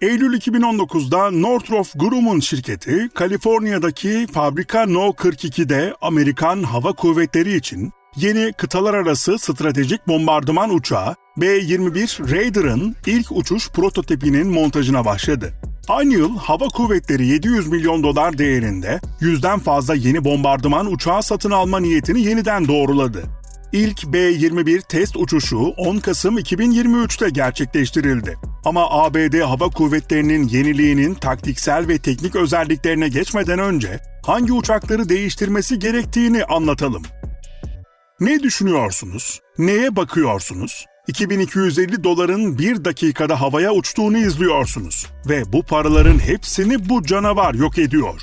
Eylül 2019'da Northrop Grumman şirketi, Kaliforniya'daki fabrika No 42'de Amerikan Hava Kuvvetleri için yeni kıtalar arası stratejik bombardıman uçağı B-21 Raider'ın ilk uçuş prototipinin montajına başladı. Aynı yıl Hava Kuvvetleri 700 milyon dolar değerinde yüzden fazla yeni bombardıman uçağı satın alma niyetini yeniden doğruladı. İlk B-21 test uçuşu 10 Kasım 2023'te gerçekleştirildi. Ama ABD Hava Kuvvetleri'nin yeniliğinin taktiksel ve teknik özelliklerine geçmeden önce hangi uçakları değiştirmesi gerektiğini anlatalım. Ne düşünüyorsunuz? Neye bakıyorsunuz? 2250 doların bir dakikada havaya uçtuğunu izliyorsunuz ve bu paraların hepsini bu canavar yok ediyor.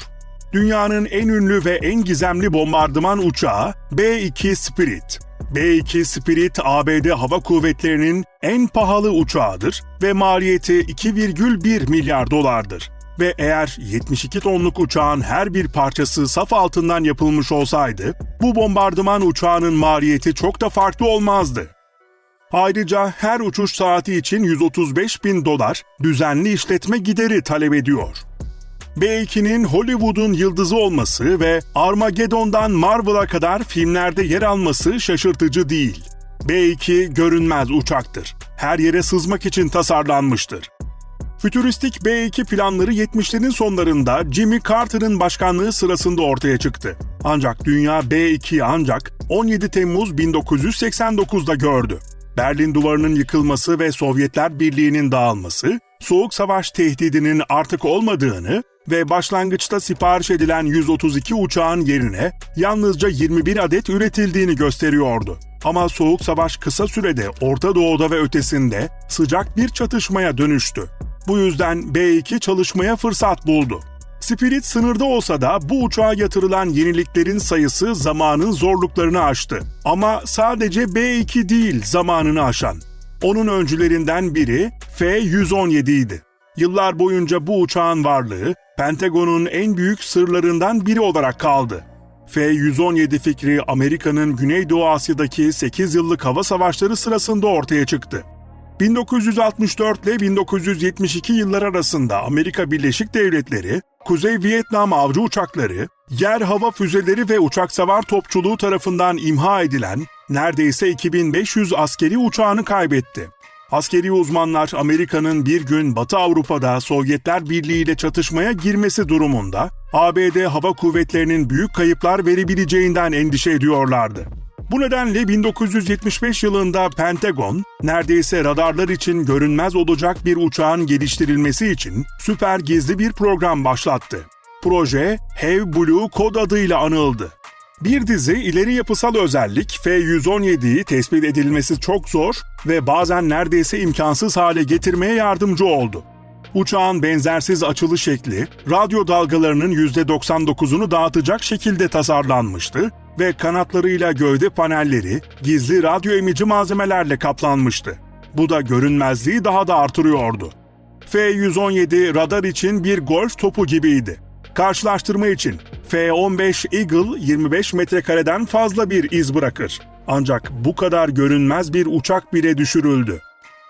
Dünyanın en ünlü ve en gizemli bombardıman uçağı B-2 Spirit. B-2 Spirit ABD Hava Kuvvetleri'nin en pahalı uçağıdır ve maliyeti 2,1 milyar dolardır. Ve eğer 72 tonluk uçağın her bir parçası saf altından yapılmış olsaydı, bu bombardıman uçağının maliyeti çok da farklı olmazdı. Ayrıca her uçuş saati için 135 bin dolar düzenli işletme gideri talep ediyor. B2'nin Hollywood'un yıldızı olması ve Armageddon'dan Marvel'a kadar filmlerde yer alması şaşırtıcı değil. B2 görünmez uçaktır. Her yere sızmak için tasarlanmıştır. Fütüristik B2 planları 70'lerin sonlarında Jimmy Carter'ın başkanlığı sırasında ortaya çıktı. Ancak dünya B2'yi ancak 17 Temmuz 1989'da gördü. Berlin Duvarı'nın yıkılması ve Sovyetler Birliği'nin dağılması, Soğuk Savaş tehdidinin artık olmadığını ve başlangıçta sipariş edilen 132 uçağın yerine yalnızca 21 adet üretildiğini gösteriyordu. Ama Soğuk Savaş kısa sürede Orta Doğu'da ve ötesinde sıcak bir çatışmaya dönüştü. Bu yüzden B2 çalışmaya fırsat buldu. Spirit sınırda olsa da bu uçağa yatırılan yeniliklerin sayısı zamanın zorluklarını aştı. Ama sadece B2 değil zamanını aşan. Onun öncülerinden biri F-117 idi. Yıllar boyunca bu uçağın varlığı Pentagon'un en büyük sırlarından biri olarak kaldı. F-117 fikri Amerika'nın Güneydoğu Asya'daki 8 yıllık hava savaşları sırasında ortaya çıktı. 1964 ile 1972 yıllar arasında Amerika Birleşik Devletleri, Kuzey Vietnam avcı uçakları, yer hava füzeleri ve uçak savar topçuluğu tarafından imha edilen neredeyse 2500 askeri uçağını kaybetti. Askeri uzmanlar Amerika'nın bir gün Batı Avrupa'da Sovyetler Birliği ile çatışmaya girmesi durumunda ABD Hava Kuvvetleri'nin büyük kayıplar verebileceğinden endişe ediyorlardı. Bu nedenle 1975 yılında Pentagon, neredeyse radarlar için görünmez olacak bir uçağın geliştirilmesi için süper gizli bir program başlattı. Proje Have Blue kod adıyla anıldı. Bir dizi ileri yapısal özellik F-117'yi tespit edilmesi çok zor ve bazen neredeyse imkansız hale getirmeye yardımcı oldu. Uçağın benzersiz açılı şekli, radyo dalgalarının %99'unu dağıtacak şekilde tasarlanmıştı ve kanatlarıyla gövde panelleri gizli radyo emici malzemelerle kaplanmıştı. Bu da görünmezliği daha da artırıyordu. F-117 radar için bir golf topu gibiydi. Karşılaştırma için F-15 Eagle 25 metrekareden fazla bir iz bırakır. Ancak bu kadar görünmez bir uçak bile düşürüldü.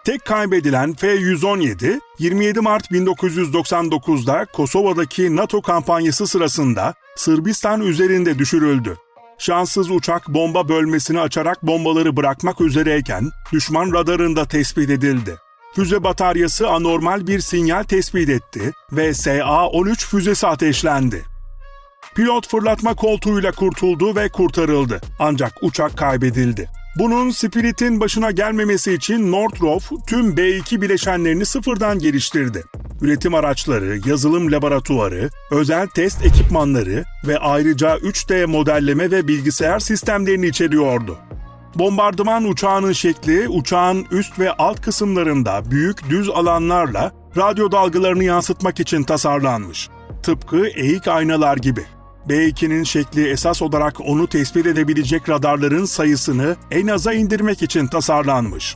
Tek kaybedilen F-117, 27 Mart 1999'da Kosova'daki NATO kampanyası sırasında Sırbistan üzerinde düşürüldü. Şanssız uçak bomba bölmesini açarak bombaları bırakmak üzereyken düşman radarında tespit edildi. Füze bataryası anormal bir sinyal tespit etti ve SA-13 füzesi ateşlendi. Pilot fırlatma koltuğuyla kurtuldu ve kurtarıldı. Ancak uçak kaybedildi. Bunun Spirit'in başına gelmemesi için Northrop tüm B2 bileşenlerini sıfırdan geliştirdi. Üretim araçları, yazılım laboratuvarı, özel test ekipmanları ve ayrıca 3D modelleme ve bilgisayar sistemlerini içeriyordu. Bombardıman uçağının şekli uçağın üst ve alt kısımlarında büyük düz alanlarla radyo dalgalarını yansıtmak için tasarlanmış. Tıpkı eğik aynalar gibi. B2'nin şekli esas olarak onu tespit edebilecek radarların sayısını en aza indirmek için tasarlanmış.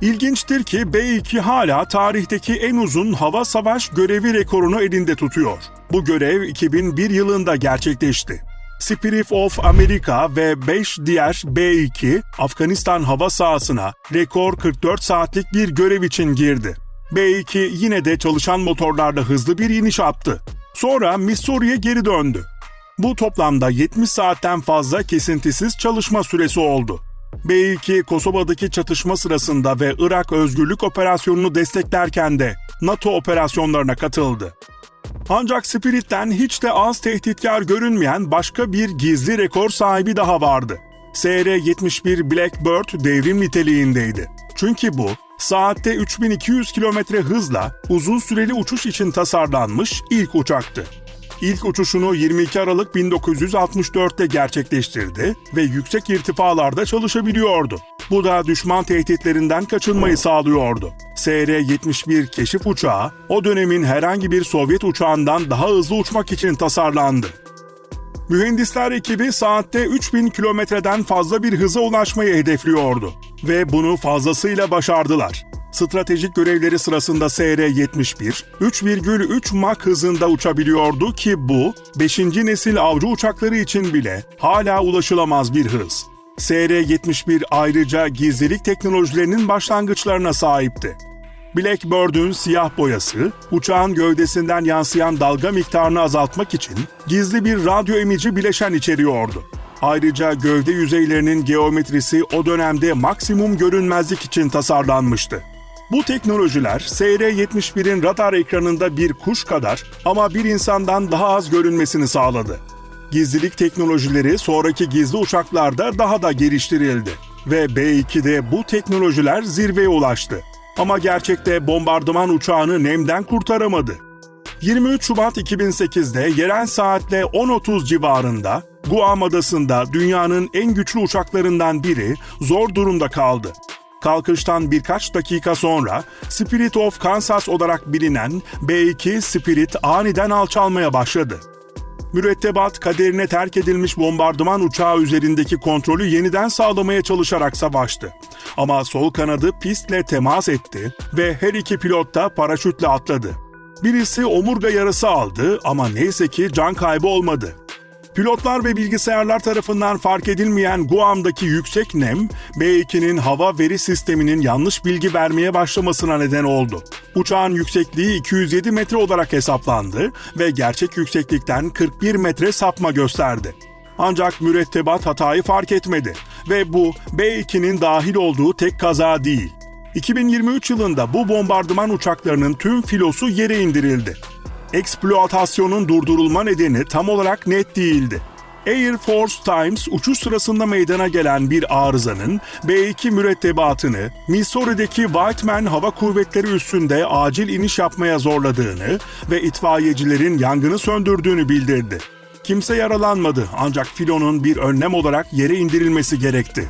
İlginçtir ki B2 hala tarihteki en uzun hava savaş görevi rekorunu elinde tutuyor. Bu görev 2001 yılında gerçekleşti. Spirit of America ve 5 diğer B2 Afganistan hava sahasına rekor 44 saatlik bir görev için girdi. B-2 yine de çalışan motorlarla hızlı bir iniş attı. Sonra Missouri'ye geri döndü. Bu toplamda 70 saatten fazla kesintisiz çalışma süresi oldu. B-2 Kosova'daki çatışma sırasında ve Irak Özgürlük Operasyonu'nu desteklerken de NATO operasyonlarına katıldı. Ancak Spirit'ten hiç de az tehditkar görünmeyen başka bir gizli rekor sahibi daha vardı. SR-71 Blackbird devrim niteliğindeydi. Çünkü bu, saatte 3200 km hızla uzun süreli uçuş için tasarlanmış ilk uçaktı. İlk uçuşunu 22 Aralık 1964'te gerçekleştirdi ve yüksek irtifalarda çalışabiliyordu. Bu da düşman tehditlerinden kaçınmayı sağlıyordu. SR-71 keşif uçağı o dönemin herhangi bir Sovyet uçağından daha hızlı uçmak için tasarlandı. Mühendisler ekibi saatte 3000 kilometreden fazla bir hıza ulaşmayı hedefliyordu ve bunu fazlasıyla başardılar. Stratejik görevleri sırasında SR-71 3,3 Mach hızında uçabiliyordu ki bu 5. nesil avcı uçakları için bile hala ulaşılamaz bir hız. SR-71 ayrıca gizlilik teknolojilerinin başlangıçlarına sahipti. Blackbird'ün siyah boyası, uçağın gövdesinden yansıyan dalga miktarını azaltmak için gizli bir radyo emici bileşen içeriyordu. Ayrıca gövde yüzeylerinin geometrisi o dönemde maksimum görünmezlik için tasarlanmıştı. Bu teknolojiler SR-71'in radar ekranında bir kuş kadar ama bir insandan daha az görünmesini sağladı. Gizlilik teknolojileri sonraki gizli uçaklarda daha da geliştirildi ve B-2'de bu teknolojiler zirveye ulaştı. Ama gerçekte bombardıman uçağını nemden kurtaramadı. 23 Şubat 2008'de yerel saatle 10.30 civarında Guam adasında dünyanın en güçlü uçaklarından biri zor durumda kaldı. Kalkıştan birkaç dakika sonra Spirit of Kansas olarak bilinen B-2 Spirit aniden alçalmaya başladı. Mürettebat kaderine terk edilmiş bombardıman uçağı üzerindeki kontrolü yeniden sağlamaya çalışarak savaştı. Ama sol kanadı pistle temas etti ve her iki pilot da paraşütle atladı. Birisi omurga yarası aldı ama neyse ki can kaybı olmadı. Pilotlar ve bilgisayarlar tarafından fark edilmeyen Guam'daki yüksek nem, B-2'nin hava veri sisteminin yanlış bilgi vermeye başlamasına neden oldu. Uçağın yüksekliği 207 metre olarak hesaplandı ve gerçek yükseklikten 41 metre sapma gösterdi. Ancak mürettebat hatayı fark etmedi ve bu B-2'nin dahil olduğu tek kaza değil. 2023 yılında bu bombardıman uçaklarının tüm filosu yere indirildi eksploatasyonun durdurulma nedeni tam olarak net değildi. Air Force Times uçuş sırasında meydana gelen bir arızanın B-2 mürettebatını Missouri'deki Whiteman Hava Kuvvetleri üssünde acil iniş yapmaya zorladığını ve itfaiyecilerin yangını söndürdüğünü bildirdi. Kimse yaralanmadı ancak filonun bir önlem olarak yere indirilmesi gerekti.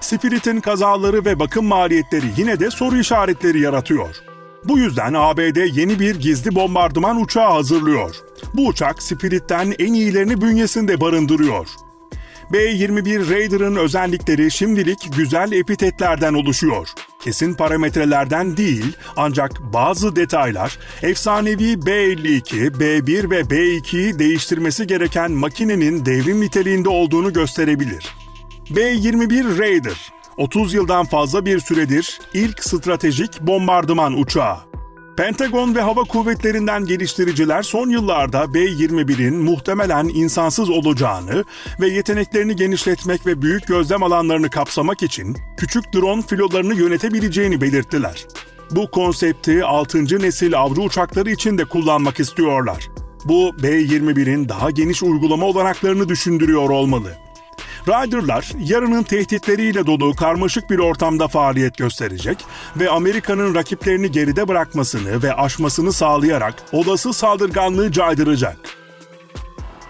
Spirit'in kazaları ve bakım maliyetleri yine de soru işaretleri yaratıyor. Bu yüzden ABD yeni bir gizli bombardıman uçağı hazırlıyor. Bu uçak Spirit'ten en iyilerini bünyesinde barındırıyor. B-21 Raider'ın özellikleri şimdilik güzel epitetlerden oluşuyor. Kesin parametrelerden değil ancak bazı detaylar efsanevi B-52, B-1 ve B-2'yi değiştirmesi gereken makinenin devrim niteliğinde olduğunu gösterebilir. B-21 Raider 30 yıldan fazla bir süredir ilk stratejik bombardıman uçağı. Pentagon ve hava kuvvetlerinden geliştiriciler son yıllarda B-21'in muhtemelen insansız olacağını ve yeteneklerini genişletmek ve büyük gözlem alanlarını kapsamak için küçük drone filolarını yönetebileceğini belirttiler. Bu konsepti 6. nesil avcı uçakları için de kullanmak istiyorlar. Bu B-21'in daha geniş uygulama olanaklarını düşündürüyor olmalı. Rider'lar yarının tehditleriyle dolu karmaşık bir ortamda faaliyet gösterecek ve Amerika'nın rakiplerini geride bırakmasını ve aşmasını sağlayarak olası saldırganlığı caydıracak.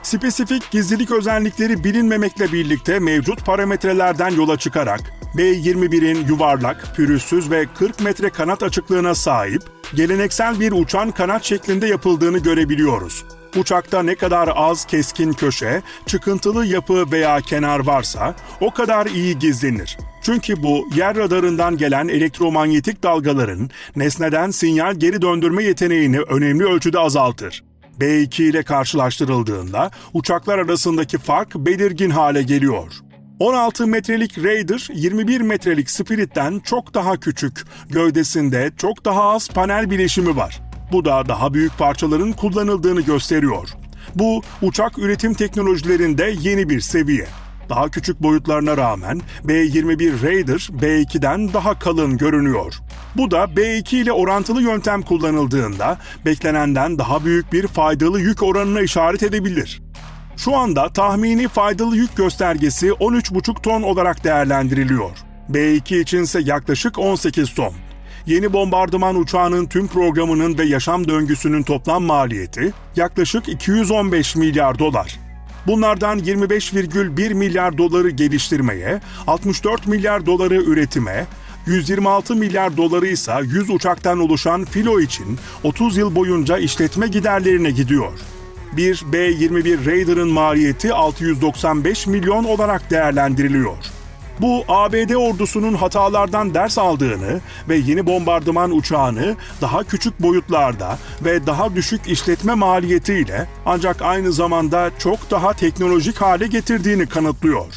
Spesifik gizlilik özellikleri bilinmemekle birlikte mevcut parametrelerden yola çıkarak B-21'in yuvarlak, pürüzsüz ve 40 metre kanat açıklığına sahip geleneksel bir uçan kanat şeklinde yapıldığını görebiliyoruz. Uçakta ne kadar az keskin köşe, çıkıntılı yapı veya kenar varsa o kadar iyi gizlenir. Çünkü bu yer radarından gelen elektromanyetik dalgaların nesneden sinyal geri döndürme yeteneğini önemli ölçüde azaltır. B2 ile karşılaştırıldığında uçaklar arasındaki fark belirgin hale geliyor. 16 metrelik Raider 21 metrelik Spirit'ten çok daha küçük, gövdesinde çok daha az panel bileşimi var. Bu da daha büyük parçaların kullanıldığını gösteriyor. Bu uçak üretim teknolojilerinde yeni bir seviye. Daha küçük boyutlarına rağmen B-21 Raider B-2'den daha kalın görünüyor. Bu da B-2 ile orantılı yöntem kullanıldığında beklenenden daha büyük bir faydalı yük oranına işaret edebilir. Şu anda tahmini faydalı yük göstergesi 13,5 ton olarak değerlendiriliyor. B-2 içinse yaklaşık 18 ton. Yeni bombardıman uçağının tüm programının ve yaşam döngüsünün toplam maliyeti yaklaşık 215 milyar dolar. Bunlardan 25,1 milyar doları geliştirmeye, 64 milyar doları üretime, 126 milyar doları ise 100 uçaktan oluşan filo için 30 yıl boyunca işletme giderlerine gidiyor. Bir B-21 Raider'ın maliyeti 695 milyon olarak değerlendiriliyor. Bu ABD ordusunun hatalardan ders aldığını ve yeni bombardıman uçağını daha küçük boyutlarda ve daha düşük işletme maliyetiyle ancak aynı zamanda çok daha teknolojik hale getirdiğini kanıtlıyor.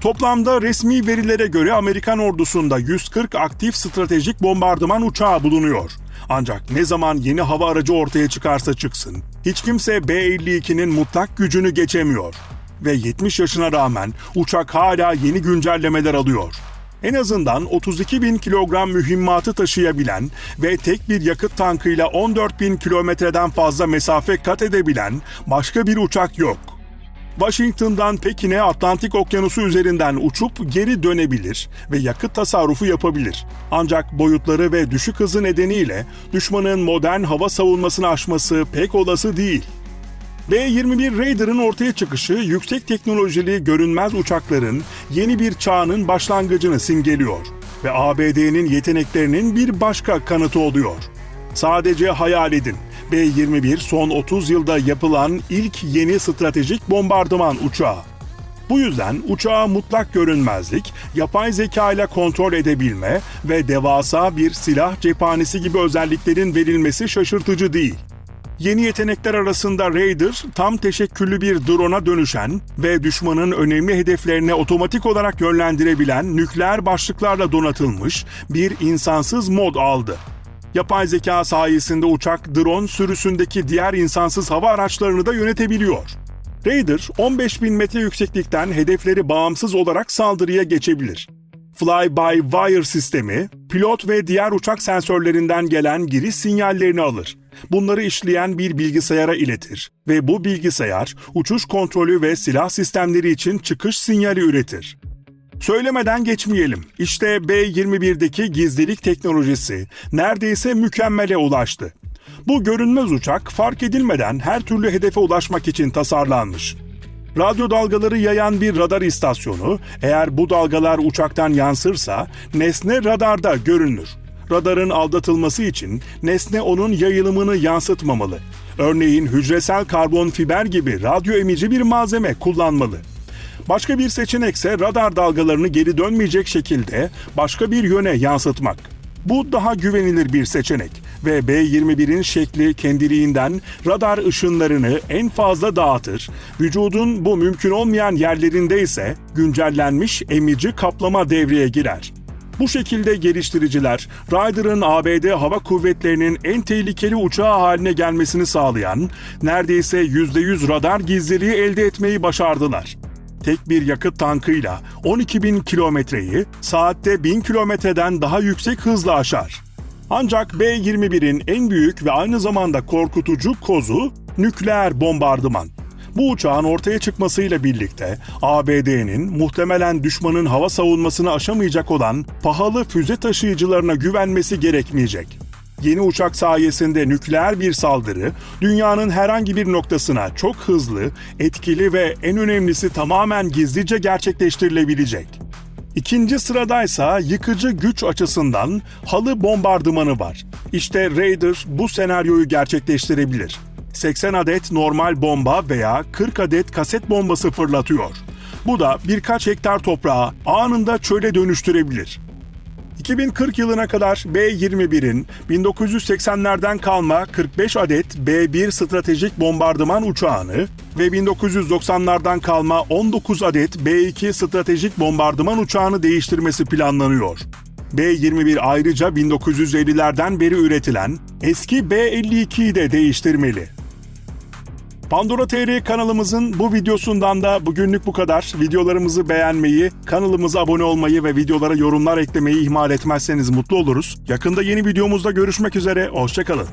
Toplamda resmi verilere göre Amerikan ordusunda 140 aktif stratejik bombardıman uçağı bulunuyor. Ancak ne zaman yeni hava aracı ortaya çıkarsa çıksın, hiç kimse B-52'nin mutlak gücünü geçemiyor. Ve 70 yaşına rağmen uçak hala yeni güncellemeler alıyor. En azından 32 bin kilogram mühimmatı taşıyabilen ve tek bir yakıt tankıyla 14 bin kilometreden fazla mesafe kat edebilen başka bir uçak yok. Washington'dan Pekin'e Atlantik Okyanusu üzerinden uçup geri dönebilir ve yakıt tasarrufu yapabilir. Ancak boyutları ve düşük hızı nedeniyle düşmanın modern hava savunmasını aşması pek olası değil. B-21 Raider'ın ortaya çıkışı yüksek teknolojili görünmez uçakların yeni bir çağının başlangıcını simgeliyor ve ABD'nin yeteneklerinin bir başka kanıtı oluyor. Sadece hayal edin. B-21 son 30 yılda yapılan ilk yeni stratejik bombardıman uçağı. Bu yüzden uçağa mutlak görünmezlik, yapay zeka ile kontrol edebilme ve devasa bir silah cephanesi gibi özelliklerin verilmesi şaşırtıcı değil. Yeni yetenekler arasında Raider, tam teşekküllü bir drone'a dönüşen ve düşmanın önemli hedeflerine otomatik olarak yönlendirebilen nükleer başlıklarla donatılmış bir insansız mod aldı. Yapay zeka sayesinde uçak drone sürüsündeki diğer insansız hava araçlarını da yönetebiliyor. Raider 15 bin metre yükseklikten hedefleri bağımsız olarak saldırıya geçebilir. Fly-by-wire sistemi, pilot ve diğer uçak sensörlerinden gelen giriş sinyallerini alır. Bunları işleyen bir bilgisayara iletir ve bu bilgisayar uçuş kontrolü ve silah sistemleri için çıkış sinyali üretir. Söylemeden geçmeyelim. İşte B-21'deki gizlilik teknolojisi neredeyse mükemmele ulaştı. Bu görünmez uçak fark edilmeden her türlü hedefe ulaşmak için tasarlanmış. Radyo dalgaları yayan bir radar istasyonu, eğer bu dalgalar uçaktan yansırsa nesne radarda görünür. Radarın aldatılması için nesne onun yayılımını yansıtmamalı. Örneğin hücresel karbon fiber gibi radyo emici bir malzeme kullanmalı. Başka bir seçenekse radar dalgalarını geri dönmeyecek şekilde başka bir yöne yansıtmak. Bu daha güvenilir bir seçenek ve B-21'in şekli kendiliğinden radar ışınlarını en fazla dağıtır. Vücudun bu mümkün olmayan yerlerinde ise güncellenmiş emici kaplama devreye girer. Bu şekilde geliştiriciler, Ryder'ın ABD Hava Kuvvetleri'nin en tehlikeli uçağı haline gelmesini sağlayan, neredeyse %100 radar gizliliği elde etmeyi başardılar tek bir yakıt tankıyla 12 bin kilometreyi saatte 1000 kilometreden daha yüksek hızla aşar. Ancak B-21'in en büyük ve aynı zamanda korkutucu kozu nükleer bombardıman. Bu uçağın ortaya çıkmasıyla birlikte ABD'nin muhtemelen düşmanın hava savunmasını aşamayacak olan pahalı füze taşıyıcılarına güvenmesi gerekmeyecek. Yeni uçak sayesinde nükleer bir saldırı dünyanın herhangi bir noktasına çok hızlı, etkili ve en önemlisi tamamen gizlice gerçekleştirilebilecek. İkinci sıradaysa yıkıcı güç açısından halı bombardımanı var. İşte Raider bu senaryoyu gerçekleştirebilir. 80 adet normal bomba veya 40 adet kaset bombası fırlatıyor. Bu da birkaç hektar toprağı anında çöle dönüştürebilir. 2040 yılına kadar B-21'in 1980'lerden kalma 45 adet B-1 stratejik bombardıman uçağını ve 1990'lardan kalma 19 adet B-2 stratejik bombardıman uçağını değiştirmesi planlanıyor. B-21 ayrıca 1950'lerden beri üretilen eski B-52'yi de değiştirmeli. Pandora TR kanalımızın bu videosundan da bugünlük bu kadar. Videolarımızı beğenmeyi, kanalımıza abone olmayı ve videolara yorumlar eklemeyi ihmal etmezseniz mutlu oluruz. Yakında yeni videomuzda görüşmek üzere, hoşçakalın.